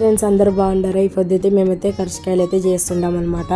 Friends అందరూ బాగుండారా? ఈ పొద్దు మేమైతే కరిచికాయలు అయితే చేస్తుంటాం అనమాట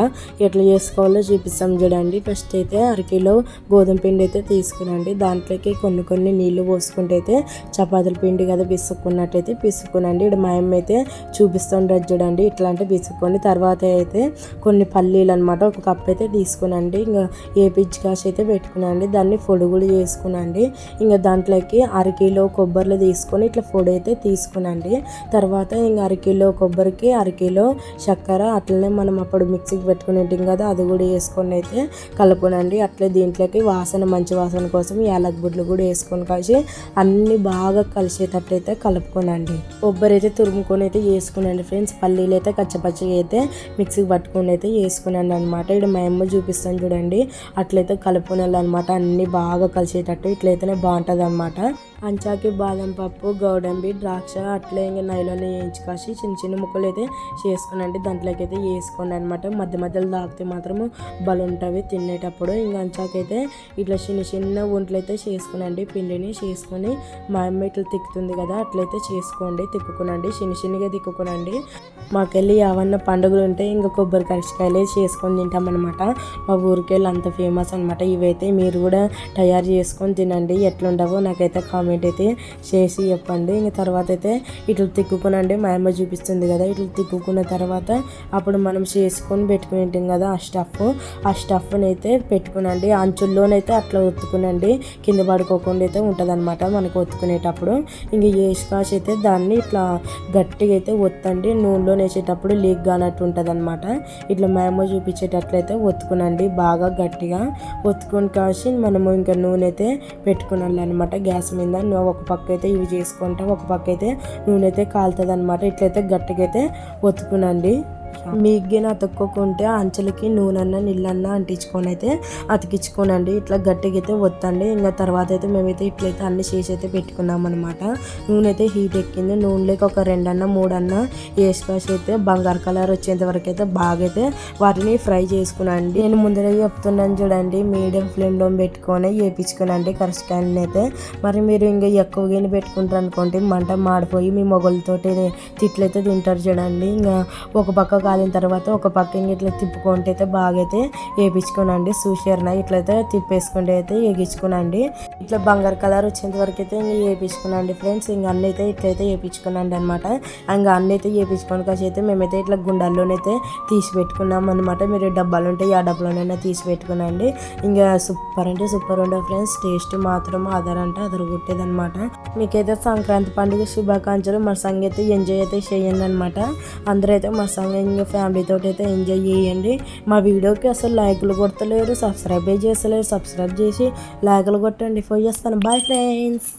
ఎట్లా చేసుకోవాలో చూపిస్తాం చూడండి. ఫస్ట్ అయితే అరకిలో గోధుమ పిండి అయితే తీసుకునండి దాంట్లోకి కొన్ని కొన్ని నీళ్ళు పోసుకుంటే అయితే చపాతీల పిండి కదా పిసుక్కున్నట్టయితే పిసుక్కునండి. ఇక్కడ మా అమ్మ అయితే చూపిస్తుండదు చూడండి. ఇట్లా అంటే పిసుక్కొని తర్వాత అయితే కొన్ని పల్లీలు అనమాట ఒక కప్ అయితే తీసుకునండి. ఇంకా ఏ పిచ్చి కాసి అయితే పెట్టుకునండి. దాన్ని పొడుగులు చేసుకునండి. ఇంకా దాంట్లోకి అరకిలో కొబ్బరిలో తీసుకొని ఇట్లా పొడి అయితే తీసుకునండి. తర్వాత ఇంకా అరకిలో కొబ్బరికి అరకిలో చక్కెర అట్లనే మనం అప్పుడు మిక్సీకి పెట్టుకునేటిం కదా అది కూడా వేసుకొని అయితే కలుపునండి అట్లే దీంట్లోకి వాసన మంచి వాసన కోసం యాలక్ బుడ్లు కూడా వేసుకొని కలిసి అన్ని బాగా కలిసేటట్టు అయితే కలుపుకోనండి. కొబ్బరి అయితే తురుముకొని అయితే వేసుకునండి ఫ్రెండ్స్. పల్లీలు అయితే కచ్చపచ్చగా అయితే మిక్సీకి పట్టుకొని అయితే వేసుకున్నాను అనమాట ఇక్కడ మా అమ్మ చూపిస్తాను చూడండి. అట్లయితే కలుపుకోనాలి అనమాట అన్ని బాగా కలిసేటట్టు ఇట్లయితేనే బాగుంటుంది అనమాట అంచాకి బాదం పప్పు గౌడంబి ద్రాక్ష అట్లే ఇంకా నైలోనే వేయించి కాసి చిన్న చిన్న ముక్కలు అయితే చేసుకునండి. దాంట్లోకి అయితే వేసుకోండి అనమాట మధ్య మధ్యలో తాగితే మాత్రము బలుంటవి. తినేటప్పుడు ఇంకా అంచాకైతే ఇట్లా చిన్న చిన్న ఒంట్లు అయితే చేసుకునండి. పిండిని చేసుకొని మా అమ్మ ఇట్లా తిక్కుతుంది కదా అట్లయితే చేసుకోండి. తిక్కుకునండి. చిన్న చిన్నగా తిక్కుకునండి. మాకెళ్ళి ఏమన్నా పండుగలు ఉంటే ఇంకా కొబ్బరి కరిచికాయలే చేసుకొని తింటామన్నమాట మా ఊరికెళ్ళి అంత ఫేమస్ అనమాట ఇవైతే మీరు కూడా తయారు చేసుకొని తినండి. ఎట్లుండవో నాకైతే కామెంట్ అయితే చేసి చెప్పండి ఇంక తర్వాత అయితే ఇట్లా తిక్కుకునండి మా అమ్మ చూపిస్తుంది కదా ఇట్లా తిక్కుకున్న తర్వాత అప్పుడు మనం చేసుకొని పెట్టుకునేటాం కదా ఆ స్టఫ్ ఆ స్టఫ్ని అయితే పెట్టుకునండి. అంచుల్లోనైతే అట్లా ఒత్తుకునండి. కింద పడుకోకుండా అయితే ఉంటుందన్నమాట మనకు ఒత్తుకునేటప్పుడు. ఇంక వేసుకాసి అయితే దాన్ని ఇట్లా గట్టిగా అయితే ఒత్తండి. నూనెలో వేసేటప్పుడు లీక్ కానట్టు ఉంటుంది అనమాట ఇట్లా మేము చూపించేటట్లయితే ఒత్తుకునండి. బాగా గట్టిగా ఒత్తుకొని కాసి మనము ఇంకా నూనె అయితే పెట్టుకునాలి అనమాట గ్యాస్ మీద నువ్వు ఒక పక్క అయితే ఇవి చేసుకుంటాం ఒక పక్క అయితే నూనె అయితే కాలుతుంది అనమాట ఇట్లయితే గట్టిగా అయితే ఒత్తుకునండి. మీగ్గిన అతుక్కోకుంటే అంచెలకి నూనెన్న నీళ్ళన్న అంటించుకొని అయితే అతికించుకోనండి. ఇట్లా గట్టిగా అయితే వత్తండి ఇంకా తర్వాత అయితే మేమైతే ఇట్లయితే అన్ని చేసి అయితే పెట్టుకున్నాం అనమాట నూనె అయితే హీట్ ఎక్కింది. నూనెలోకి ఒక రెండన్న మూడన్న వేసుకాసి అయితే బంగారు కలర్ వచ్చేంత వరకు అయితే బాగా అయితే వాటిని ఫ్రై చేసుకున్నాండి నేను ముందరే చెప్తున్నాను చూడండి. మీడియం ఫ్లేమ్లో పెట్టుకొని వేపించుకునండి కరసకాయలని అయితే. మరి మీరు ఇంకా ఎక్కువగా పెట్టుకుంటారు అనుకోండి మంట మాడిపోయి మీ మొగలతోటి తిట్లయితే తింటారు చూడండి. ఇంకా ఒక పక్క కాలిన తర్వాత ఒక పక్కన ఇట్లా తిప్పుకుంటే అయితే బాగా అయితే వేపించుకోనండి చూసారునా ఇట్లయితే తిప్పేసుకుంటే అయితే వేగించుకునండి ఇట్లా బంగారు కలర్ వచ్చేంత వరకు అయితే ఇంక వేపించుకునండి ఫ్రెండ్స్. ఇంక అన్నీ అయితే ఇట్లయితే వేపించుకునండి అనమాట ఇంకా అన్నీ అయితే వేపించుకొని కాసి అయితే మేమైతే ఇట్లా గుండాల్లోనైతే తీసి పెట్టుకున్నాం అనమాట మీరు డబ్బాలు ఉంటే ఆ డబ్బాలోనైనా తీసి పెట్టుకునండి ఇంకా సూపర్ అంటే సూపర్ ఉండే ఫ్రెండ్స్. టేస్ట్ మాత్రం అదర్ అంటే అదరు కొట్టేదనమాట మీకైతే సంక్రాంతి పండుగ శుభాకాంక్షలు. మా సంగ అయితే ఎంజాయ్ అయితే చేయండి అనమాట అందరూ అయితే మా సంగ ఇంకా ఫ్యామిలీతో అయితే ఎంజాయ్ చేయండి. మా వీడియోకి అసలు లైక్లు కొడతలేరు సబ్స్క్రైబ్ చేస్తలేరు సబ్స్క్రైబ్ చేసి లైక్లు కొట్టండి. ఫోన్ చేస్తాను బాయ్ ఫ్రెండ్స్